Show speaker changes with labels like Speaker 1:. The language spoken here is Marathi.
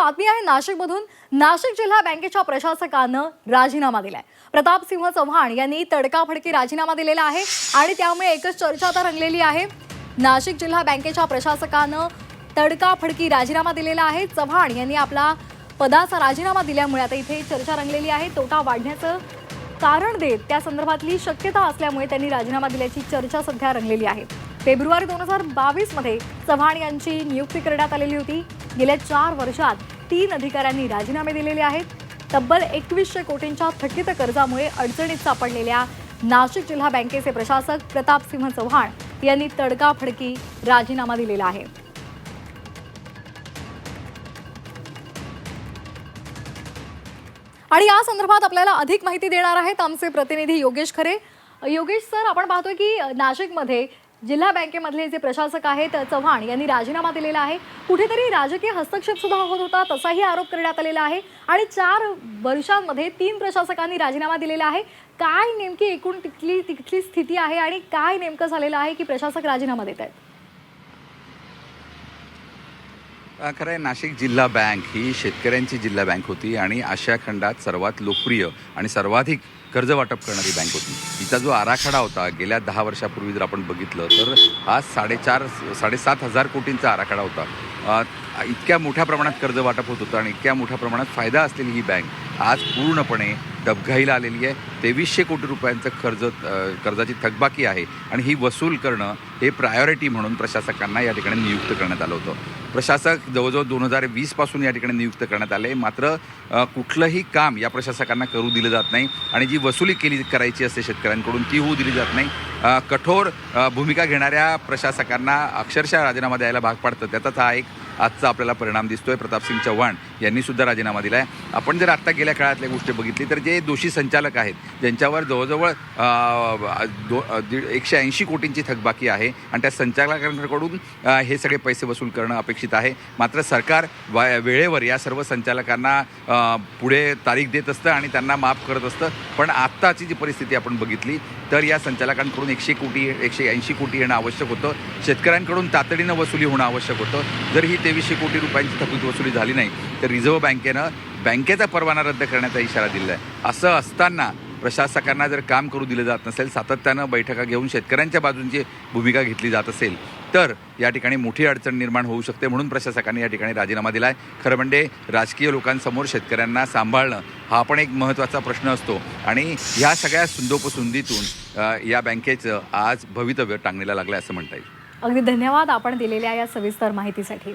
Speaker 1: बातमी आहे नाशिकमधून. नाशिक जिल्हा बँकेच्या प्रशासकानं राजीनामा दिलाय. प्रताप सिंह चव्हाण यांनी तडकाफडकी राजीनामा दिलेला आहे आणि त्यामुळे एकच चर्चा आता रंगलेली आहे. नाशिक जिल्हा बँकेच्या प्रशासकानं तडकाफडकी राजीनामा दिलेला आहे. चव्हाण यांनी आपला पदाचा राजीनामा दिल्यामुळे आता इथे चर्चा रंगलेली आहे. तोटा वाढण्याचं कारण देत त्या संदर्भातली शक्यता असल्यामुळे त्यांनी राजीनामा दिल्याची चर्चा सध्या रंगलेली आहे. फेब्रुवारी दोन हजार बावीसमध्ये चव्हाण यांची नियुक्ती करण्यात आलेली होती. गेल्या चार वर्षात तीन अधिकाऱ्यांनी राजीनामे दिलेले आहेत. तब्बल एकवीसशे कोटींच्या थकीत कर्जामुळे अडचणीत सापडलेल्या नाशिक जिल्हा बँकेचे प्रशासक प्रतापसिंह चव्हाण यांनी तडकाफडकी राजीनामा दिलेला आहे. आणि या संदर्भात आपल्याला अधिक माहिती देणार आहेत आमचे प्रतिनिधी योगेश खरे. योगेश सर आपण पाहतोय की नाशिकमध्ये जिल्हा बँकेमधले जे प्रशासक आहेत चव्हाण यांनी राजीनामा दिलेला आहे. कुठेतरी राजकीय हस्तक्षेप सुद्धा होत होता तसाही आरोप करण्यात आलेला आहे. आणि चार वर्षांमध्ये तीन प्रशासकांनी राजीनामा दिलेला आहे. काय नेमकी एकूण तिथली तिथली स्थिती आहे आणि काय नेमकं झालेलं आहे की प्रशासक राजीनामा देत आहेत?
Speaker 2: खरं आहे नाशिक जिल्हा बँक ही शेतकऱ्यांची जिल्हा बँक होती आणि आशिया खंडात सर्वात लोकप्रिय आणि सर्वाधिक कर्ज वाटप करणारी बँक होती. तिचा जो आराखडा होता गेल्या दहा वर्षापूर्वी जर आपण बघितलं तर हा साडेचार साडेसात हजार कोटींचा आराखडा होता. इतक्या मोठ्या प्रमाणात कर्ज वाटप होत होतं आणि इतक्या मोठ्या प्रमाणात फायदा असलेली ही बँक आज पूर्णपणे डबघाईला आलेली आहे. तेवीसशे कोटी रुपयांचं कर्ज कर्जाची थकबाकी आहे आणि ही वसूल करणं हे प्रायोरिटी म्हणून प्रशासकांना या ठिकाणी नियुक्त करण्यात आलं होतं. प्रशासक जवळजवळ दोन हजार वीसपासून या ठिकाणी नियुक्त करण्यात आले. मात्र कुठलंही काम या प्रशासकांना करू दिलं जात नाही आणि जी वसुली केली करायची असते शेतकऱ्यांकडून ती होऊ दिली जात नाही. कठोर भूमिका घेणाऱ्या प्रशासकांना अक्षरशः राजीनामा द्यायला भाग पाडतं. त्याचाच हा एक आजचा आपल्याला परिणाम दिसतोय. प्रतापसिंग चव्हाण यांनी सुद्धा राजीनामा दिला आहे आपण जर आत्ता गेल्या काळातल्या गोष्टी बघितली तर जे दोषी संचालक आहेत ज्यांच्यावर जवळजवळ दो दीड एकशे ऐंशी कोटींची थकबाकी आहे आणि त्या संचालकांकडून हे सगळे पैसे वसूल करणं अपेक्षित आहे. मात्र सरकार वेळेवर या सर्व संचालकांना पुढे तारीख देत असतं आणि त्यांना माफ करत असतं. पण आत्ताची जी परिस्थिती आपण बघितली तर या संचालकांकडून एकशे कोटी एकशे ऐंशी कोटी येणं आवश्यक होतं. शेतकऱ्यांकडून तातडीनं वसुली होणं आवश्यक होतं. जर ही तेवीसशे कोटी रुपयांची थकीत वसुली झाली नाही तर रिझर्व्ह बँकेनं बँकेचा परवाना रद्द करण्याचा इशारा दिला आहे असं असताना प्रशासकांना जर काम करू दिलं जात नसेल सातत्यानं बैठका घेऊन शेतकऱ्यांच्या बाजूंची भूमिका घेतली जात असेल तर या ठिकाणी मोठी अडचण निर्माण होऊ शकते म्हणून प्रशासकांनी या ठिकाणी राजीनामा दिला आहे खरं म्हणजे राजकीय लोकांसमोर शेतकऱ्यांना सांभाळणं हा पण एक महत्त्वाचा प्रश्न असतो. आणि ह्या सगळ्या सुंदोपसुंदीतून या बँकेचं आज भवितव्य टांगणीला लागलं असं म्हणता येईल.
Speaker 1: अगदी धन्यवाद आपण दिलेल्या या सविस्तर माहितीसाठी.